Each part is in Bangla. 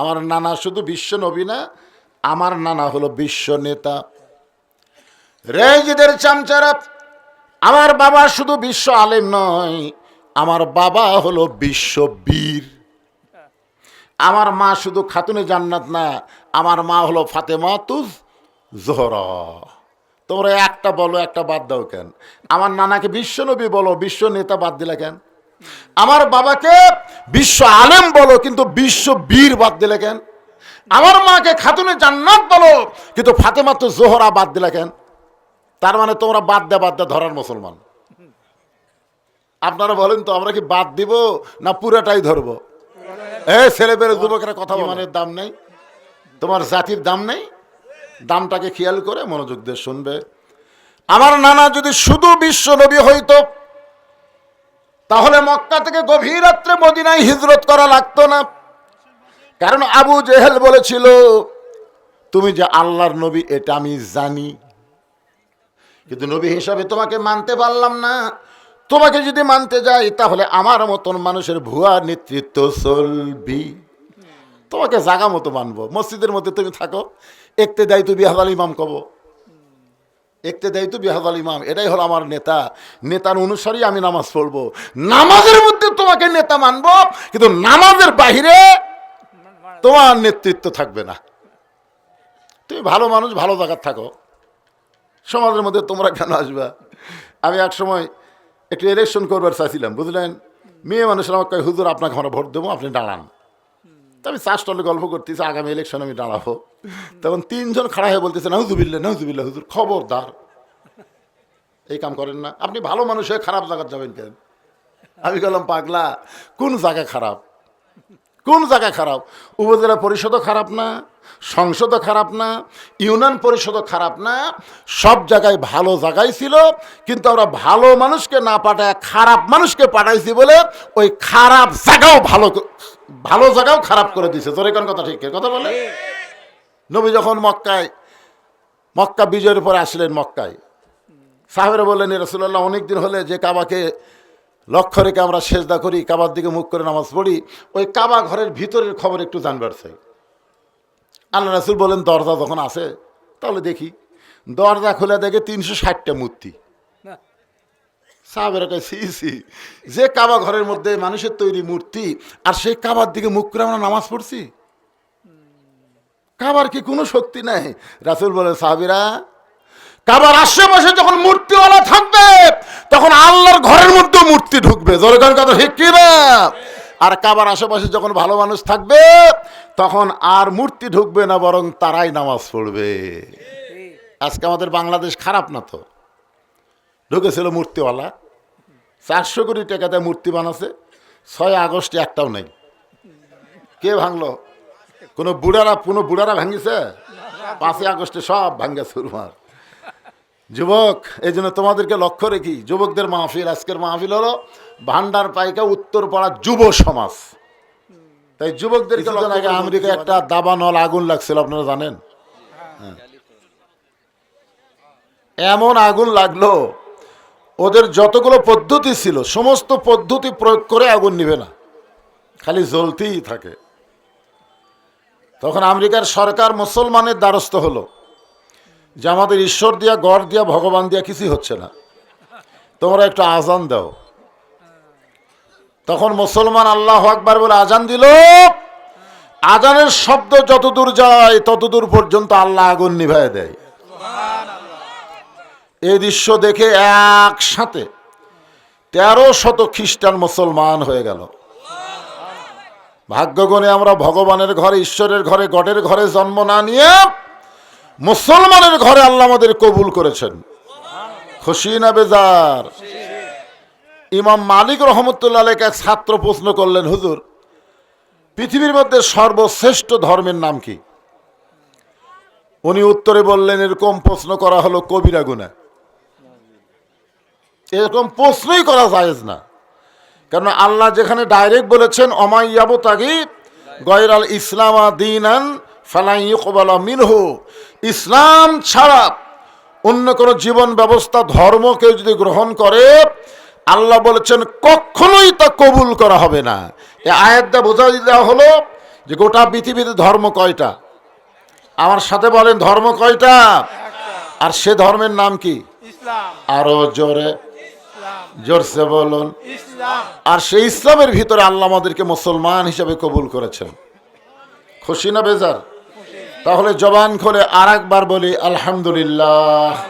আমার নানা শুধু বিশ্ব নবী না, আমার নানা হলো বিশ্ব নেতা। রেজিদের চামচারা, আমার বাবা শুধু বিশ্ব আলেম নয়, আমার বাবা হলো বিশ্ব বীর। আমার মা শুধু খাতুনে জান্নাত না, আমার মা হলো ফাতেমা তুজ জোহরা। তোমরা একটা বলো, একটা বাদ দাও কেন? আমার নানাকে বিশ্বনবী বলো, বিশ্ব নেতা বাদ দিলে কেন? আমার বাবাকে বিশ্ব আলেম বলো কিন্তু বিশ্ব বীর বাদ দিলে কেন? আমার মাকে খাতুনে জান্নাত বলো কিন্তু ফাতেমা তো জোহরা বাদ দিলে কেন? তার মানে তোমরা বাদ দে বাদ দে ধরার মুসলমান। আপনারা বলেন তো আমরা কি বাদ দিব না পুরাটাই ধরবো? এ ছেলে বেড়ে যুবকেরা কথা মানের দাম নেই। তোমার জাতির দাম নেই। দামটাকে খেয়াল করে মনোযোগ দিয়ে শুনবে। আমার নানা যদি শুধু বিশ্ব নবী হইতো তাহলে মক্কা থেকে গভীর রাত্রে মদিনায় হিজরত করা লাগতো না। কারণ আবু জেহেল বলেছিল, তুমি যে আল্লাহর নবী, এটা আমি জানি। কিন্তু নবী হিসাবে তোমাকে মানতে পারলাম না। তোমাকে যদি মানতে যাই, তাহলে আমার মতন মানুষের ভুয়া নেতৃত্ব চলবি। তোমাকে জাগা মতো মানবো। মসজিদের মধ্যে তুমি থাকো। একতে দেয় তুই বিহাদাল ইমাম কব। একতে দেয় তুই বিহাদাল ইমাম, এটাই হলো আমার নেতা। নেতার অনুসারী আমি নামাজ পড়ব। নামাজের মধ্যে তোমাকে নেতা মানবো, কিন্তু নামাজের বাহিরে তোমার নেতৃত্ব থাকবে না। তুমি ভালো মানুষ, ভালো জায়গার থাকো। সমাজের মধ্যে তোমরা কেন আসবা? আমি এক সময় একটু ইলেকশন করবার চাইছিলাম, বুঝলেন? মেয়ে মানুষের আমাকে, হুজুর, আপনাকে আমরা ভোট দেবো, আপনি দাঁড়ান। তো আমি চাষ টলে গল্প করতেছি, আগামী ইলেকশন আমি দাঁড়াবো। তখন তিনজন খাড়া হয়ে বলতেছে নাহুজুবিল্লা নাহুজুবিল্লা হুজুর, খবরদার। এই কাম করেন না। আপনি ভালো মানুষ হয়ে খারাপ জায়গায় যাবেন কেন? আমি গেলাম পাগলা, কোন জায়গা খারাপ? কোন জায়গা খারাপ? উপজেলা পরিষদও খারাপ না, সংসদও খারাপ না, ইউনিয়ন পরিষদও খারাপ না। সব জায়গায় ভালো জায়গায় ছিল, কিন্তু আমরা ভালো মানুষকে না পাঠায় খারাপ মানুষকে পাঠাইছি বলে ওই খারাপ জায়গাও ভালো ভালো জায়গাও খারাপ করে দিছে। তোর এখন কথা ঠিক? কথা বলে? নবী যখন মক্কায় মক্কা বিজয়ের পরে আসলেন মক্কায় সাহেবেরা বললেন রসুল্লাহ অনেক দিন হলে যে কাবাকে লক্ষ্য রেখে আমরা সেজদা করি কাবার দিকে মুখ করে নামাজ পড়ি ওই কাবা ঘরের ভিতরের খবর একটু জানবার চাই। আল্লাহ রাসুল বলেন দরজা যখন আসে তাহলে দেখি। দরজা খুলে দেখে তিনশো ষাটটা মূর্তি। সাহাবের একটা সি সি যে কাবা ঘরের মধ্যে মানুষের তৈরি মূর্তি, আর সেই কাবার দিকে মুখ করে আমরা নামাজ পড়ছি? কাবার কি কোনো শক্তি নাই? রাসুল বলে সাহাবিরা, কাবার আশেপাশে যখন মূর্তিওয়ালা থাকবে, তখন আল্লাহর ঘরের মধ্যে মূর্তি ঢুকবে। জোরগান কথা ঠিক কি না আর কাবার আশেপাশে যখন ভালো মানুষ থাকবে, তখন আর মূর্তি ঢুকবে না, বরং তারাই নামাজ পড়বে। আজকে আমাদের বাংলাদেশ খারাপ না তো? ঢুকেছিল মূর্তিওয়ালা। চারশো কোটি টাকাতে মূর্তি বানাছে ছয় আগস্টে একটাও নেই। কে ভাঙলো? কোনো বুড়ারা কোনো বুড়ারা ভাঙিছে? পাঁচই আগস্টে সব ভাঙ্গে সুরমার যুবক এই জন্য তোমাদেরকে লক্ষ্য রেখি যুবকদের মাহফিল আজকের মাহফিল হলো ভান্ডার পাইকা উত্তর উত্তরপাড়া যুব সমাজ। তাই যুবকদের আগে আমেরিকায় একটা দাবানল আগুন লাগছিল আপনারা জানেন? হ্যাঁ। এমন আগুন লাগল ওদের যতগুলো পদ্ধতি ছিল, সমস্ত পদ্ধতি প্রয়োগ করে আগুন নিবে না। খালি জ্বলতেই থাকে। তখন আমেরিকার সরকার মুসলমানের দ্বারস্থ হলো। যে আমাদের ঈশ্বর দিয়া, গড় দিয়া, ভগবান দিয়া কিছুই হচ্ছে না। তোমরা একটু আজান দাও। তখন মুসলমান আল্লাহ আকবার বলে আজান দিল। আজানের শব্দ যতদূর যায়, ততদূর পর্যন্ত আল্লাহ আগুন নিভায় দেয়। এই দৃশ্য দেখে একসাথে তেরো শত খ্রিস্টান মুসলমান হয়ে গেল। ভাগ্যগণে আমরা ভগবানের ঘরে, ঈশ্বরের ঘরে, গডের ঘরে জন্ম না নিয়ে মুসলমানের ঘরে আল্লাহ আমাদের কবুল করেছেন। খুশি না বেজার? ইমাম মালিক রহমতুল্লাহ এক ছাত্র প্রশ্ন করলেন, হুজুর, পৃথিবীর মধ্যে সর্বশ্রেষ্ঠ ধর্মের নাম কি? উনি উত্তরে বললেন, এরকম প্রশ্ন করা হলো কবিরা গুনা এরকম প্রশ্নই করা জায়েজ না। কারণ আল্লাহ যেখানে ডাইরেক্ট বলেছেন অমাইয়াবো তাগি গয়রাল ইসলামা দিনান ফালাইকবালা মিনহু। ইসলাম ছাড়া অন্য কোনো জীবন ব্যবস্থা ধর্ম কেউ যদি গ্রহণ করে আল্লাহ বলেছেন কখনোই তা কবুল করা হবে না। এ আয়াতটা বোঝা দেওয়া হলো যে গোটা পৃথিবীতে ধর্ম কয়টা? আমার সাথে বলেন ধর্ম কয়টা? আর সে ধর্মের নাম কি? আরও জোরে। জোরসে বলুন। আর সেই ইসলামের ভিতরে আল্লাহ আমাদেরকে মুসলমান হিসাবে কবুল করেছেন। খুশি না বেজার? তাহলে জবান খোলে আর একবার বলি, আলহামদুলিল্লাহ।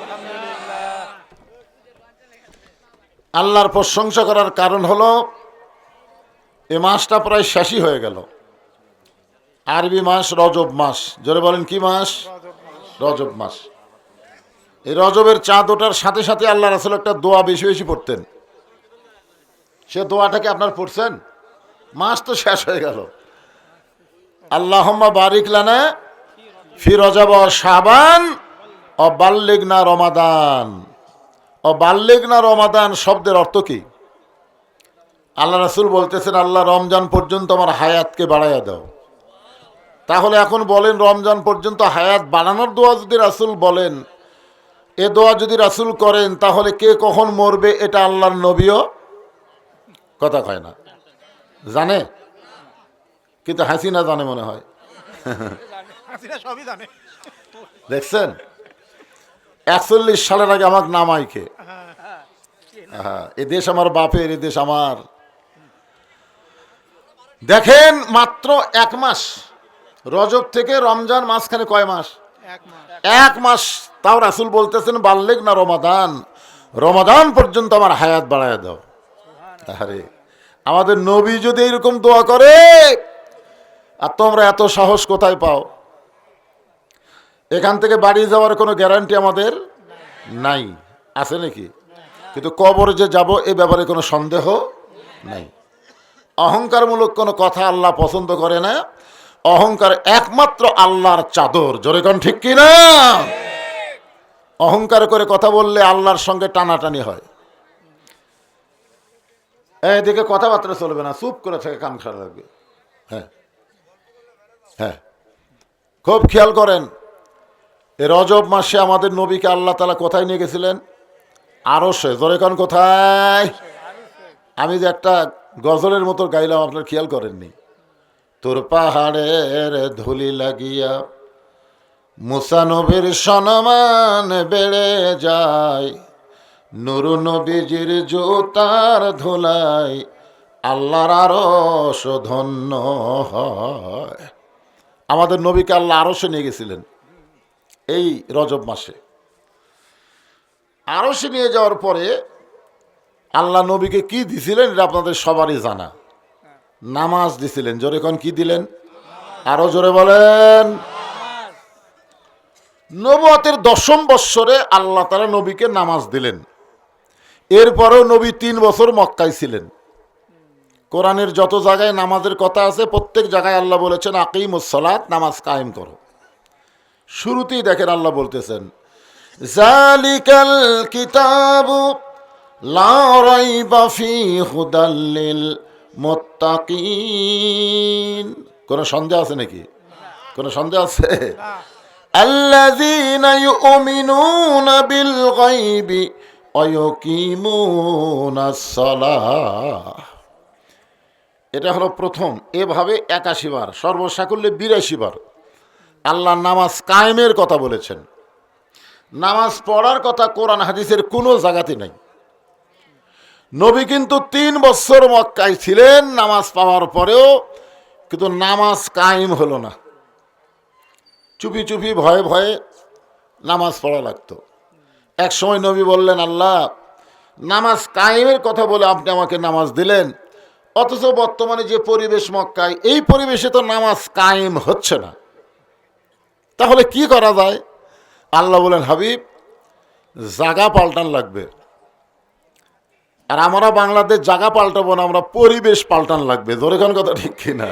আল্লাহর প্রশংসা করার কারণ হলো, এ মাসটা প্রায় শেষই হয়ে গেল। আরবি মাস, রজব মাস। জোরে বলেন, কি মাস? রজব মাস। এই রজবের চাঁদ ওঠার সাথে সাথে আল্লাহ রাসুল একটা দোয়া বেশি বেশি পড়তেন। সে দোয়াটাকে আপনার পড়ছেন? মাস তো শেষ হয়ে গেল। আল্লাহম্মা বারিক লানা ফি রজব শাবান ও বাল্লিগ না রমাদান। ও বাল্লিগ না রমাদান শব্দের অর্থ কি? আল্লাহ রাসুল বলতেছেন, আল্লাহ রমজান পর্যন্ত আমার হায়াতকে বাড়াইয়া দাও। তাহলে এখন বলেন, রমজান পর্যন্ত হায়াত বাড়ানোর দোয়া যদি রাসুল বলেন, এ দোয়া যদি রাসুল করেন, তাহলে কে কখন মরবে, এটা আল্লাহর নবীও কথা কয় না। জানে? কিন্তু হাসিনা জানে মনে হয়। জানে। দেখছেন? একচল্লিশ সালের আগে আমাকে নামাইকে। হ্যাঁ এ দেশ আমার বাপের এ দেশ আমার। দেখেন মাত্র এক মাস রজব থেকে রমজান মাঝখানে কয় মাস? এক মাস। এক মাস তাও রাসুল বলতেছেন বাল্লেক না রমাদান। রমাদান পর্যন্ত আমার হায়াত বাড়ায় দাও। আরে আমাদের নবী যদি এরকম দোয়া করে, আর তোমরা এত সাহস কোথায় পাও? এখান থেকে বাড়ি যাওয়ার কোনো গ্যারান্টি আমাদের নাই। আছে নাকি? কিন্তু কবরে যে যাব, এ ব্যাপারে কোনো সন্দেহ নাই। অহংকারমূলক কোনো কথা আল্লাহ পছন্দ করে না। অহংকার একমাত্র আল্লাহর চাদর। জোরে কোন ঠিক কি না অহংকার করে কথা বললে আল্লাহর সঙ্গে টানাটানি হয়। এদিকে কথাবার্তা চলবে না, চুপ করে থেকে কাম খারাপ লাগবে। হ্যাঁ। হ্যাঁ। খুব খেয়াল করেন, এ রজব মাসে আমাদের নবীকে আল্লাহ তালা কোথায় নিয়ে গেছিলেন? আরও সে জোরে কোন কোথায়? আমি যে একটা গজলের মতো গাইলাম, আপনার খেয়াল করেননি। তোর পাহাড়ের ধুলি লাগিয়া মুসানবীর সনমান বেড়ে যায়। নুরু নবীজির জোতার ধুলাই আল্লাহর আরশ ধন্য হয়। আমাদের নবীকে আল্লাহ আরশে নিয়ে গেছিলেন এই রজব মাসে। আরশে নিয়ে যাওয়ার পরে আল্লাহ নবীকে কি দিছিলেন এটা আপনাদের সবারই জানা। নামাজ দিছিলেন। জোরে কোন কি দিলেন? আরও জোরে বলেন। নবতের দশম বৎসরে আল্লাহ তারা নবীকে নামাজ দিলেন। এরপরেও নবী তিন বছর মক্কায় ছিলেন। কোরআনের যত জায়গায় নামাজের কথা আছে প্রত্যেক জায়গায় আল্লাহ বলেছেন আকিম সালাত নামাজ কায়েম করো। শুরুতেই দেখেন আল্লাহ বলতেছেন জালিকাল সন্দেহ আছে নাকি? কোনো সন্দেহ আছে? আল্লাহ অয়কিমুনাসলা এটা হলো প্রথম। এভাবে একাশি বার, সর্বসাকুল্যে বিরাশি বার আল্লাহ নামাজ কায়েমের কথা বলেছেন। নামাজ পড়ার কথা কোরআন হাদিসের কোনো জায়গাতে নাই। নবী কিন্তু তিন বছর মক্কায় ছিলেন, নামাজ পাওয়ার পরেও কিন্তু নামাজ কায়েম হলো না। চুপি চুপি ভয়ে ভয়ে নামাজ পড়া লাগতো। এক সময় নবী বললেন, আল্লাহ, নামাজ কায়েমের কথা বলে আপনি আমাকে নামাজ দিলেন। অথচ বর্তমানে যে পরিবেশ মক্কায়, এই পরিবেশে তো নামাজ কায়েম হচ্ছে না। তাহলে কি করা যায়? আল্লাহ বলেন, হাবিব, জাগা পাল্টান লাগবে। আর আমরা বাংলাদেশ জাগা পাল্টাবো না, আমরা পরিবেশ পাল্টান লাগবে। কোন কথা ঠিক কিনা?